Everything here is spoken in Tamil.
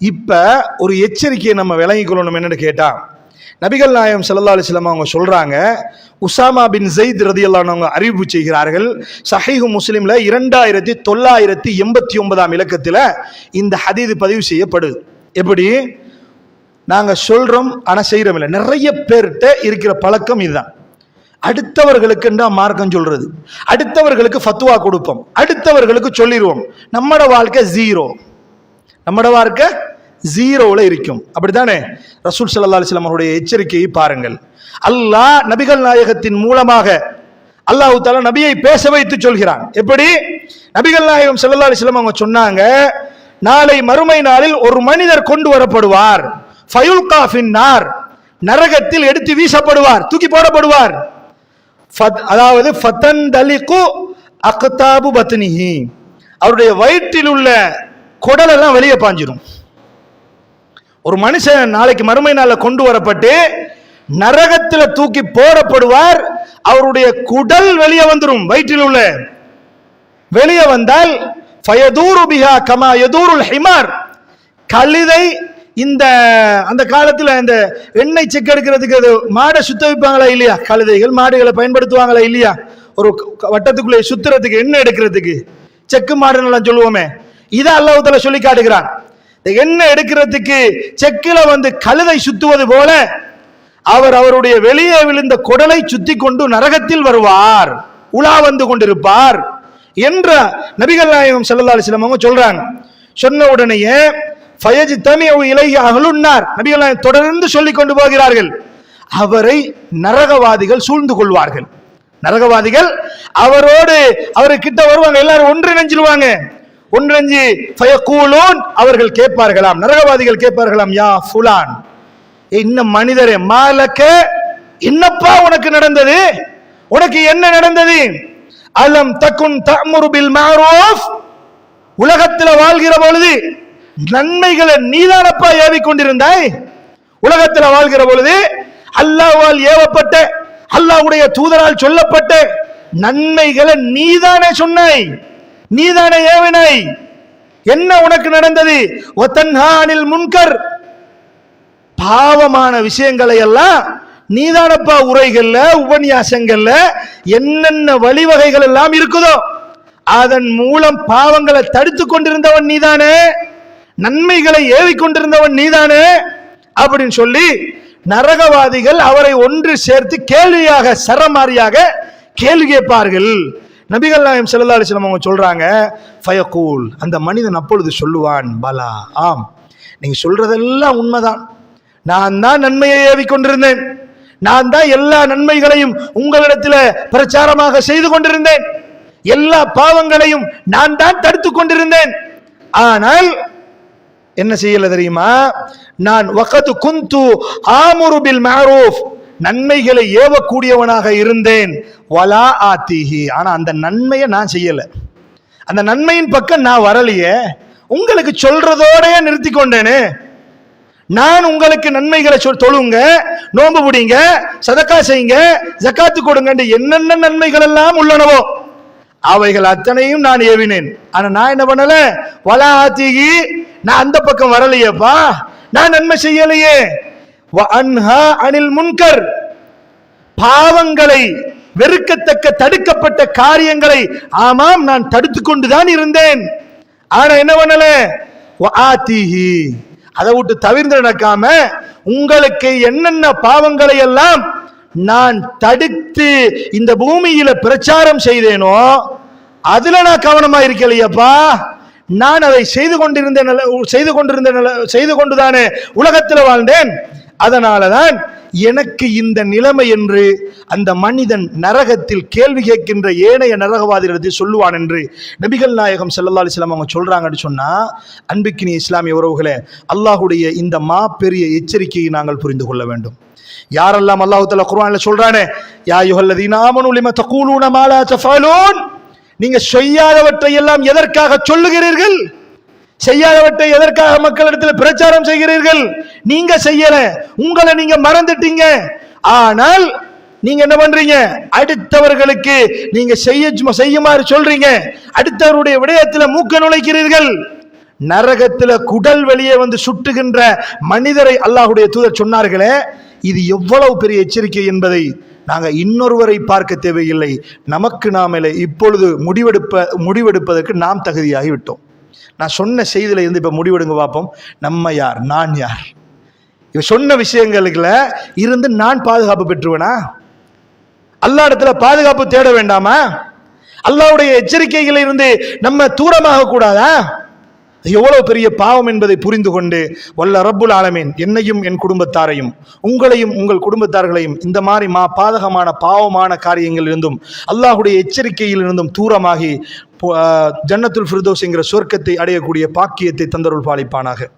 இப்ப ஒரு எச்சரிக்கையை நம்ம விளங்கிக் கொள்ளணும் என்னன்னு கேட்டா நபிகள் நாயம் சல்லா அலைஹி அவங்க சொல்றாங்க உசாமா பின் ஜெயித் ரதியல்லாஹு அவங்க அறிவிப்பு செய்கிறார்கள் சஹீஹு முஸ்லீமில் இரண்டாயிரத்தி தொள்ளாயிரத்தி எண்பத்தி ஒன்பதாம் இலக்கத்தில் இந்த ஹதீது பதிவு செய்யப்படுது. எப்படி? நாங்க சொல்றோம் ஆனா செய்யறோம் இல்லை. நிறைய பேர்கிட்ட இருக்கிற பழக்கம் இதுதான். அடுத்தவர்களுக்கு மார்க்கம் சொல்றது? அடுத்தவர்களுக்கு ஃபத்துவா கொடுப்போம். அடுத்தவர்களுக்கு சொல்லிடுவோம் நம்மட வாழ்க்கை ஜீரோ நம்மட வாழ்க்கை ஜீரோவில் இருக்கும். அப்படித்தானே? ரசூல் சல்லா அலிஸ்லாம் அவருடைய எச்சரிக்கையை பாருங்கள். அல்லாஹ் நபிகள் நாயகத்தின் மூலமாக அல்லாஹு தாலா நபியை பேச வைத்து சொல்கிறான். எப்படி? நபிகள் நாயகம் சல்லா அலிஸ்லாம் அவங்க சொன்னாங்க நாளை மறுமை நாளில் ஒரு மனிதர் கொண்டு வரப்படுவார். ஃபயுல் காஃபின் நார் நரகத்தில் எடுத்து வீசப்படுவார் தூக்கி போடப்படுவார். ஃபத்- அதாவது ஃபத்தன் தலிகு அக்தாபு பத்னிஹி. அவருடைய வயிற்றில் உள்ள குடலெல்லாம் வெளியே பாஞ்சிரும். ஒரு மனுஷன் நாளைக்கு மறுமை நாளில் கொண்டு வரப்பட்டு நரகத்தில் தூக்கி போடப்படுவார். அவருடைய குடல் வெளியே வந்துடும் வயிற்றில் உள்ள. வெளியே வந்தால் ஃபயதூரு பிஹா கமா எதூருல் ஹிமார். கழுதை இந்த அந்த காலத்தில் இந்த எண்ணெய் செக் எடுக்கிறதுக்கு அது மாடை சுத்த வைப்பாங்களா இல்லையா? கழுதைகள் மாடுகளை பயன்படுத்துவாங்களா இல்லையா? ஒரு வட்டத்துக்குள்ளே சுத்துறதுக்கு எண்ணெய் எடுக்கிறதுக்கு. செக்கு மாடுன்னு சொல்லுவோமே. இதை அல்லாஹுத்தல சொல்லி காட்டுகிறான். இந்த எண்ணெய் எடுக்கிறதுக்கு செக்கில வந்து கழுதை சுத்துவது போல அவர் அவருடைய வெளியே விழுந்த குடலை சுத்தி கொண்டு நரகத்தில் வருவார். உலா வந்து கொண்டிருப்பார் என்ற நபிகள் நாயகம் செல்லல்லா அலைஹி அவங்க சொல்றாங்க. சொன்ன உடனேயே ஃபயஜ் தமிழ் இலகி அகலுன்னார். நபிகள் நாயகம் தொடர்ந்து சொல்லி கொண்டு போகிறார்கள். அவரை நரகவாதிகள் சூழ்ந்து கொள்வார்கள். நரகவாதிகள் அவரோடு அவரு கிட்ட வருவாங்க. எல்லாரும் ஒன்றிணைஞ்சிருவாங்க ஒன்றிணைஞ்சு ஃபயகூலூன் அவர்கள் கேட்பார்களாம். நரகவாதிகள் கேட்பார்களாம் யா ஃபுலான் இன்னும் மனிதரே மாலக்க என்னப்பா உனக்கு நடந்தது? உனக்கு என்ன நடந்தது? அலம் தக்குன் தமுரு பில் மஅரூஃப் உலகத்தில் வாழ்கிற பொழுது நன்மைகளை நீதானப்பா ஏவிக் கொண்டிருந்தாய் உலகத்தில் வாழ்கிற பொழுது அல்லாஹ்வால் ஏவப்பட்ட அல்லாஹ்வுடைய தூதரால் சொல்லப்பட்ட நன்மைகளை நீதானே சொன்னாய்? நீதானே ஏவினை. என்ன உனக்கு நடந்தது? ஒத்தன்ஹானில் முன்கர். பாவமான விஷயங்களை எல்லாம் நீதானப்பா உரைகள்ல உபன்யாசங்கள்ல என்னென்ன வழிவகைகள் எல்லாம் இருக்குதோ அதன் மூலம் பாவங்களை தடுத்து கொண்டிருந்தவன் நீதானே? நன்மைகளை ஏவி கொண்டிருந்தவன் நீதானே? அப்படின்னு சொல்லி நரகவாதிகள் அவரை ஒன்று சேர்த்து கேள்வியாக சரமாரியாக கேள்வி கேட்பார்கள். நபிகள் நாயம் ஸல்லல்லாஹு அலைஹி அவங்க சொல்கிறாங்க ஃபயகூல். அந்த மனிதன் அப்பொழுது சொல்லுவான் பலா. ஆம். நீங்கள் சொல்கிறதெல்லாம் உண்மைதான். நான் தான் நன்மையை ஏவி கொண்டிருந்தேன் நான் தான் எல்லா நன்மைகளையும் உங்களிடத்தில் பிரச்சாரமாக செய்து கொண்டிருந்தேன். எல்லா பாவங்களையும் நான் தான் தடுத்து கொண்டிருந்தேன். ஆனால் என்ன செய்யல தெரியுமா? நான் வகது குந்து ஆமுருபில் மாரூஃப். நன்மைகளை ஏவக்கூடியவனாக இருந்தேன். வலா ஆத்திஹி. ஆனா அந்த நன்மையை நான் செய்யல. அந்த நன்மையின் பக்கம் நான் வரலையே. உங்களுக்கு சொல்றதோடய நிறுத்தி கொண்டேனே. நான் உங்களுக்கு நன்மைகளை சொல் தொழுங்க நோன்பு பிடிங்க சதக்கா செய்யுங்க ஜக்காத்து கொடுங்க என்னென்ன நன்மைகள் எல்லாம் உள்ளனவோ அவைகள் அத்தனையும் நான் ஏவினேன். ஆனா நான் என்ன பண்ணல? வலா ஆத்திகி நான் அந்த பக்கம் வரலையேப்பா. நான் நன்மை செய்யலையே. அனில் முன்கர். பாவங்களை வெறுக்கத்தக்க தடுக்கப்பட்ட காரியங்களை ஆமாம் நான் தடுத்து கொண்டுதான் இருந்தேன். ஆனா என்ன பண்ணல? அதை விட்டு தவிர்த்து நடக்காம உங்களுக்கு என்னென்ன பாவங்களை எல்லாம் நான் தடுத்து இந்த பூமியில பிரச்சாரம் செய்தேனோ அதுல நான் கவனமா இருக்கலையப்பா. நான் அதை செய்து கொண்டிருந்த செய்து கொண்டிருந்த செய்து கொண்டுதானே உலகத்தில் வாழ்ந்தேன். அதனாலதான் எனக்கு இந்த நிலைமை என்று அந்த மனிதன் நரகத்தில் கேள்வி கேட்கின்ற ஏனைய நரகவாதிகளிடத்தில் சொல்லுவான் என்று நபிகள் நாயகம் செல்லல்லா அலிஸ்லாம் அவங்க சொல்கிறாங்கன்னு சொன்னால் அன்பிக்கினி இஸ்லாமிய உறவுகளே அல்லாஹுடைய இந்த மா பெரிய எச்சரிக்கையை நாங்கள் புரிந்து கொள்ள வேண்டும். யாரெல்லாம் அல்லாஹுத்தல தஆலா சொல்கிறானே யா அய்யுஹல்லதீன ஆமனு லிம தகூலூன நீங்கள் செய்யாதவற்றை எல்லாம் எதற்காக சொல்லுகிறீர்கள்? செய்யாதவற்றை எதற்காக மக்களிடத்தில் பிரச்சாரம் செய்கிறீர்கள்? நீங்க செய்யல. உங்களை நீங்க மறந்துட்டீங்க. ஆனால் நீங்க என்ன பண்றீங்க? அடுத்தவர்களுக்கு நீங்க செய்ய செய்யுமாறு சொல்றீங்க. அடுத்தவருடைய விடயத்தில் மூக்க நுழைக்கிறீர்கள். நரகத்துல குடல் வெளியே வந்து சுட்டுகின்ற மனிதரை அல்லாஹுடைய தூதர் சொன்னார்களே இது எவ்வளவு பெரிய எச்சரிக்கை என்பதை நாங்கள் இன்னொருவரை பார்க்க தேவையில்லை. நமக்கு நாமலே இப்பொழுது முடிவெடுப்ப முடிவெடுப்பதற்கு நாம் தகுதியாகிவிட்டோம். நான் சொன்ன செய்தியில இருந்து இப்ப முடிவெடுங்க பார்ப்போம் நம்ம யார்? நான் யார்? இவ சொன்ன விஷயங்களுக்குல இருந்து நான் பாதுகாப்பு பெற்றுவனா? அல்லா இடத்துல பாதுகாப்பு தேட வேண்டாமா? அல்லாவுடைய எச்சரிக்கைகளிலிருந்து நம்ம தூரமாக கூடாதா? எவ்வளவு பெரிய பாவம் என்பதை புரிந்து கொண்டு வல்ல ரப்புல் ஆலமீன் என்னையும் என் குடும்பத்தாரையும் உங்களையும் உங்கள் குடும்பத்தார்களையும் இந்த மாதிரி மா பாதகமான பாவமான காரியங்களில் இருந்தும் அல்லாஹுடைய எச்சரிக்கையில் இருந்தும் தூரமாகி ஜன்னத்துல் ஃபிர்தோஸ் என்கிற சொர்க்கத்தை அடையக்கூடிய பாக்கியத்தை தந்தருள் பாலிப்பானாக